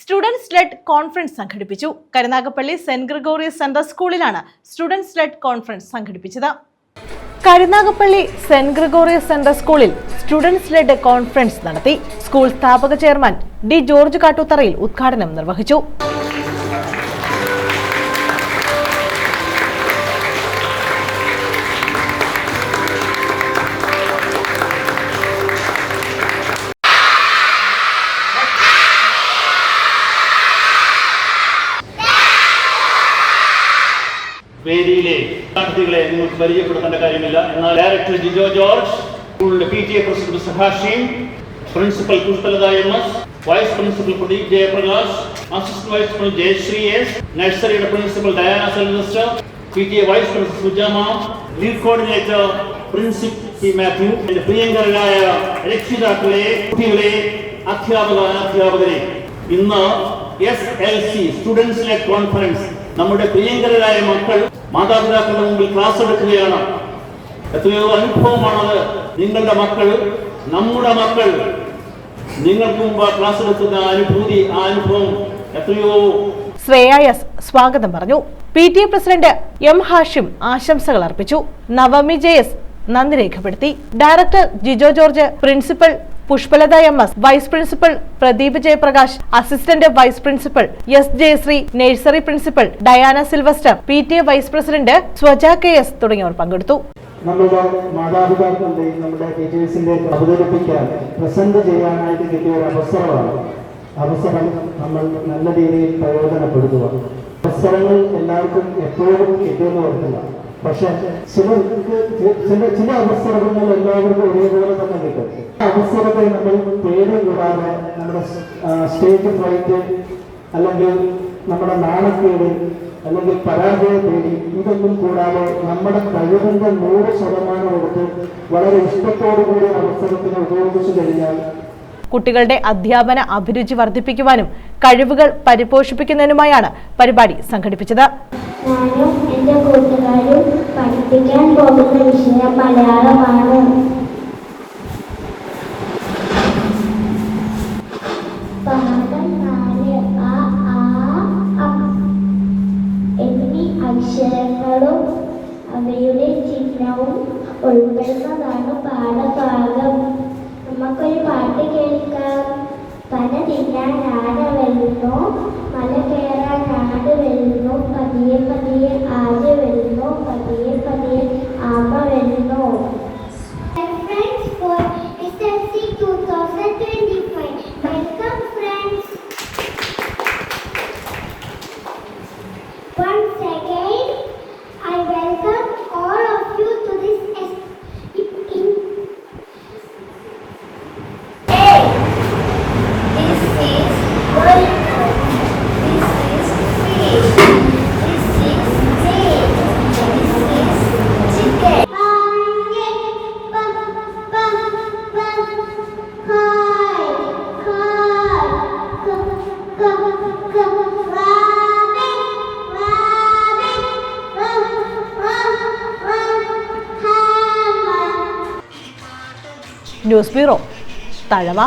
Students led conference സംഘടിപ്പിച്ചു. Karunagappally saint Gregorios centre സ്കൂളിലാണ് students led conference സംഘടിപ്പിച്ചത്. കരുനാഗപ്പള്ളി സെന്റ് ഗ്രിഗോറിയസ് സെന്റർ സ്കൂളിൽ സ്റ്റുഡൻസ് ലെഡ് കോൺഫറൻസ് നടത്തി. സ്കൂൾ സ്ഥാപക ചെയർമാൻ ഡി ജോർജ് കാട്ടുത്തറയിൽ ഉദ്ഘാടനം നിർവഹിച്ചു. വേദിയിലെ വിദ്യാർത്ഥികളെ നിങ്ങൾക്ക് പരിചയപ്പെടുത്തേണ്ട കാര്യമില്ല. എന്നാൽ ഡയറക്ടർ ജിജോ ജോർജ് സ്കൂളിലെ P T A president സഹാഷിയും principal Pushpalatha M S vice principal Pradeep Jayaprakash assistant vice principal Jayasree S നഴ്സറിയുടെ principal Diana Sylvester P T A vice principal Sujama lead coordinator principal P Mathew എന്റെ പ്രിയങ്കരായ രക്ഷിതാക്കളെ കുട്ടികളെ അധ്യാപക അധ്യാപകരെ. ഇന്ന് S L C students conference നമ്മുടെ പ്രിയങ്കരായ മക്കൾ മാതാപിതാക്കളുടെ മുമ്പിൽ ക്ലാസ് എടുക്കുകയാണ്. എത്രയോ അനുഭവമാണത്. നിങ്ങളുടെ മക്കൾ നമ്മുടെ മക്കൾ. നിങ്ങൾക്ക് മുമ്പ് ക്ലാസ് എടുക്കുന്ന അനുഭൂതി ആ അനുഭവം എത്രയോ. ശ്രേയായസ് സ്വാഗതം പറഞ്ഞു. P T president M Hashim ആശംസകൾ അർപ്പിച്ചു. നവമി ജയസ് നന്ദി രേഖപ്പെടുത്തി. Director Jijo George principal Pushpalatha M S vice principal Pradeep Jayaprakash assistant vice principal S Jayasree nursery principal Diana Sylvester P T A vice president Swaja K S തുടങ്ങിയവർ പങ്കെടുത്തു. നമ്മുടെ മാതാപിതാക്കളുടെയും നമ്മുടെ ടീച്ചേഴ്സിന്റെ അവതരിപ്പിക്കാൻ present ചെയ്യാനായിട്ട് കിട്ടിയ ഒരു അവസരമാണ്. അവസരം നമ്മൾ നല്ല രീതിയിൽ പ്രയോജനപ്പെടുത്തുക. അവസരങ്ങൾ എല്ലാവർക്കും എപ്പോഴും കിട്ടുമെന്ന് ഓർക്കുക. പക്ഷെ ചിലർക്ക് ചില ചില അവസരങ്ങൾ എല്ലാവർക്കും ഒരേപോലെ തന്നെ കിട്ടും. അവസരത്തെ നമ്മൾ പേര് കൂടാതെ നമ്മുടെ സ്റ്റേജ് ഫ്ലൈറ്റ് അല്ലെങ്കിൽ നമ്മുടെ നാണക്കേട് അല്ലെങ്കിൽ പരാജയ തേടി ഇതൊന്നും കൂടാതെ നമ്മുടെ കഴിവിന്റെ നൂറ് ശതമാനം എടുത്ത് വളരെ ഇഷ്ടത്തോടു കൂടി അവസരത്തിന് ഉപയോഗിച്ചു കഴിഞ്ഞാൽ കുട്ടികളുടെ അധ്യാപന അഭിരുചി വർദ്ധിപ്പിക്കുവാനും കഴിവുകൾ പരിപോഷിപ്പിക്കുന്നതിനുമായാണ് പരിപാടി സംഘടിപ്പിച്ചത്. ഞാനും എന്റെ കൂട്ടുകാരും പഠിപ്പിക്കാൻ പോകുന്ന വിഷയം മലയാളമാണ്. പാഠം നാല് ആ ആ എന്നീ അക്ഷരങ്ങളും അവയുടെ ചിഹ്നവും ഉൾപ്പെടുന്നതാണ് പാഠഭാഗം. നമുക്കൊരു പാട്ട് കേൾക്കാം. പന തിന്നാൻ ആന വരുന്നു ന്യൂസ് ബ്യൂറോ തഴവ